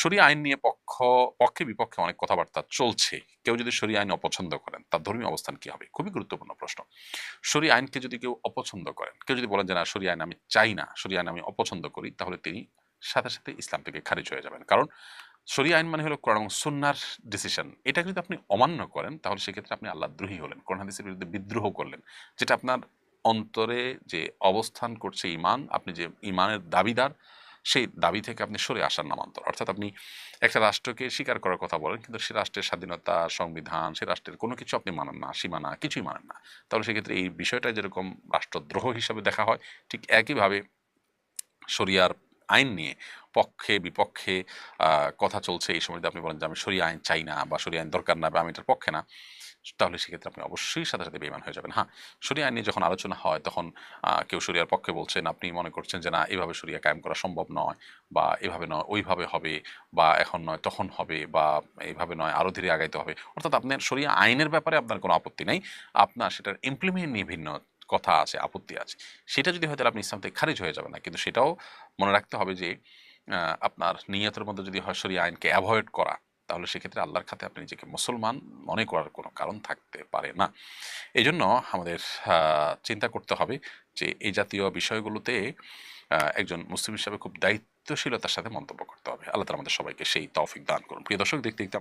শরীয় আইন নিয়ে পক্ষ, পক্ষে বিপক্ষে অনেক কথাবার্তা চলছে। কেউ যদি শরীয় আইন অপছন্দ করেন, তার ধর্মীয় অবস্থান কি হবে? খুবই গুরুত্বপূর্ণ প্রশ্ন। শরীয় আইনকে যদি কেউ অপছন্দ করেন, কেউ যদি বলেন যে, না শরীয় আইন আমি চাই না শরীয় আইন আমি অপছন্দ করি, তাহলে তিনি সাথে সাথে ইসলাম থেকে খারিজ হয়ে যাবেন। কারণ শরীয় আইন মানে হলো কোরআন সুন্নার ডিসিশন এটা যদি আপনি অমান্য করেন, তাহলে সেক্ষেত্রে আপনি আল্লাহ দ্রোহী হলেন, কোরআন হাদিসের বিরুদ্ধে বিদ্রোহ করলেন। যেটা আপনার অন্তরে যে অবস্থান করছে ইমান, আপনি যে ইমানের দাবিদার সেই দাবি থেকে আপনি সরে আসার নামান্তর। অর্থাৎ আপনি একটা রাষ্ট্রকে স্বীকার করার কথা বলেন, কিন্তু সে রাষ্ট্রের স্বাধীনতা, সংবিধান, সে রাষ্ট্রের কোনো কিছু আপনি মানেন না, সীমানা, কিছুই মানেন না। তাহলে সেক্ষেত্রে এই বিষয়টা যেরকম রাষ্ট্রদ্রোহ হিসাবে দেখা হয়, ঠিক একইভাবে শরিয়ার আইন নিয়ে পক্ষে, বিপক্ষে কথা চলছে এই সময় আপনি বলেন যে, আমি সরিয়া আইন চাই না বা সরিয়া আইন দরকার না বা আমি এটার পক্ষে না। তাহলে সেক্ষেত্রে আপনি অবশ্যই সাথে সাথে বেমান হয়ে যাবেন। হ্যাঁ সরিয়া আইন নিয়ে যখন আলোচনা হয়, তখন কেউ সরিয়ার পক্ষে বলছেন, আপনি মনে করছেন যে, না, এভাবে সরিয়া কায়েম করা সম্ভব নয় বা এভাবে নয়, ওইভাবে হবে বা এখন নয়, তখন হবে বা এইভাবে নয় আরও ধীরে আগাইতে হবে। অর্থাৎ আপনার সরিয়া আইনের ব্যাপারে আপনার কোনো আপত্তি নেই। আপনার সেটার ইমপ্লিমেন্ট নিয়ে ভিন্ন কথা আছে, আপত্তি আছে। সেটা যদি হয়, তাহলে আপনি ইসলাম থেকে খারিজ হয়ে যাবে না। কিন্তু সেটাও মনে রাখতে হবে যে আপনার নিয়তের মধ্যে যদি হয় সরিয়া আইনকে অ্যাভয়েড করা তাহলে সেক্ষেত্রে আল্লাহর খাতে আপনি নিজেকে মুসলমান মনে করার কোনো কারণ থাকতে পারে না। এই জন্য আমাদের চিন্তা করতে হবে যে এই জাতীয় বিষয়গুলোতে একজন মুসলিম হিসাবে খুব দায়িত্বশীলতার সাথে মন্তব্য করতে হবে। আল্লাহ তালা আমাদের সবাইকে সেই তৌফিক দান করুন। প্রিয় দর্শক, দেখতে দেখতে